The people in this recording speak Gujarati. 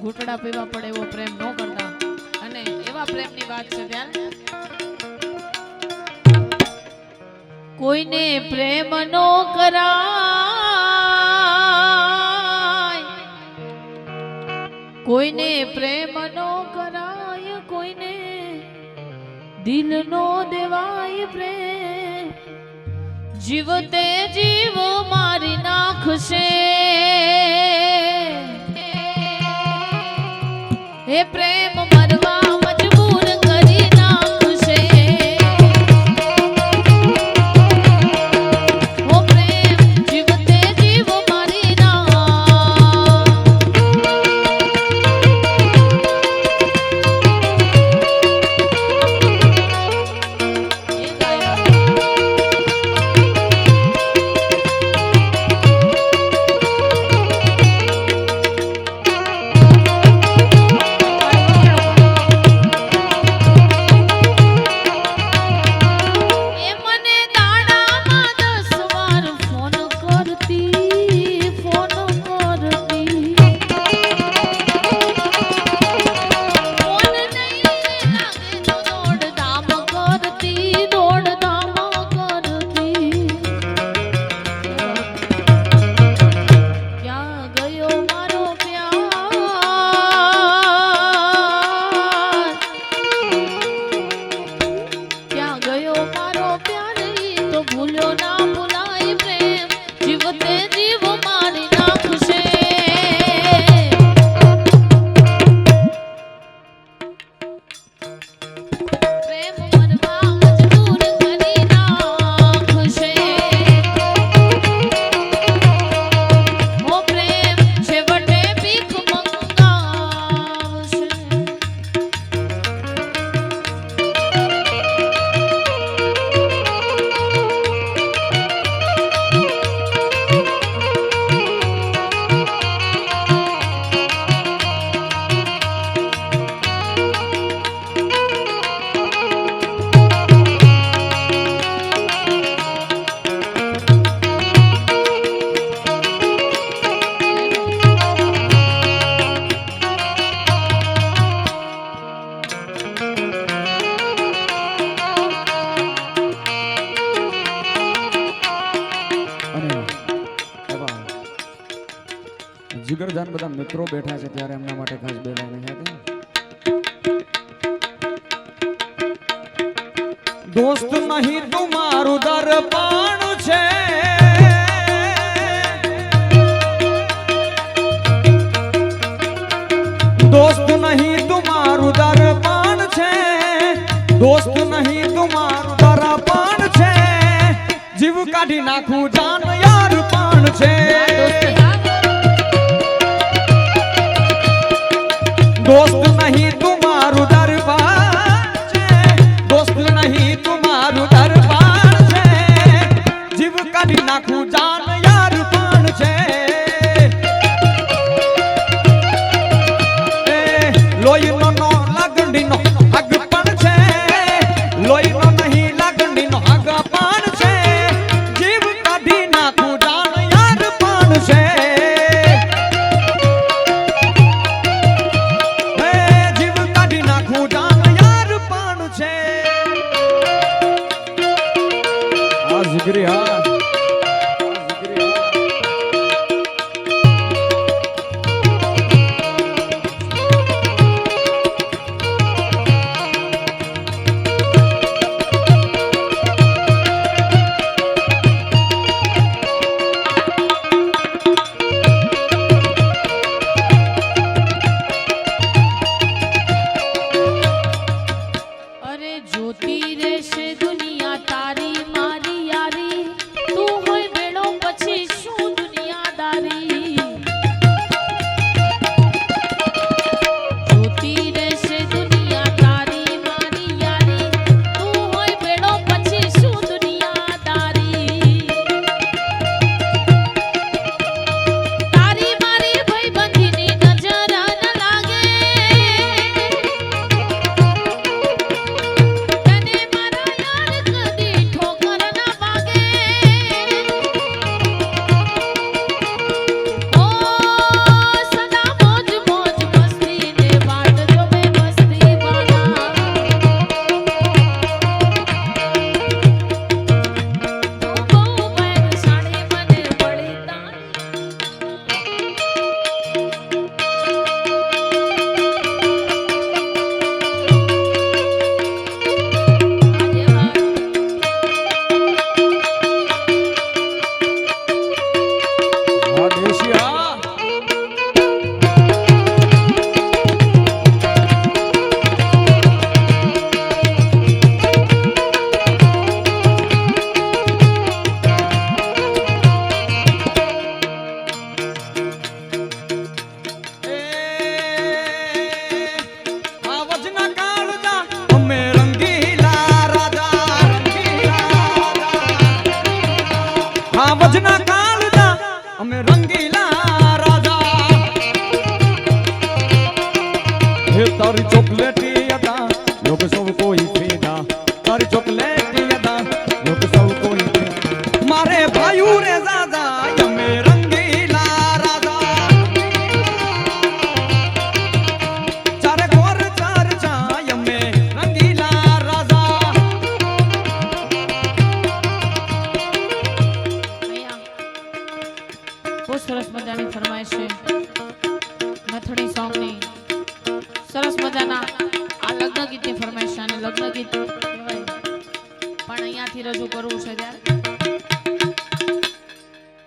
ઘૂંટડા પીવા પડે એવો પ્રેમ ન કરતા. અને એવા પ્રેમની વાત છે ત્યારે કોઈને પ્રેમ નો કરાય. કોઈને પ્રેમ નો કરાય, કોઈને દિલ નો દેવાય પ્રેમ. જીવતે જીવ પ્રેમ જીવતે જીગરજાન બધા મિત્રો બેઠા છે ત્યારે એમના માટે ખાસ બે લાઈન હતી. દોસ્ત નહીં? તું મારું દરબાણ છે. દોસ્ત નહીં તું મારું દરબાણ છે. દોસ્ત નહીં તું મારું દરબાણ છે. જીવ કાઢી નાખું જાન યાર પાણ છે. না છે. નથણી સોંગની સરસ મજાના આ લગ્ન ગીતની ફરમાઈશ અને લગ્ન ગીત પણ અહીંયાથી રજૂ કરવું છે ત્યારે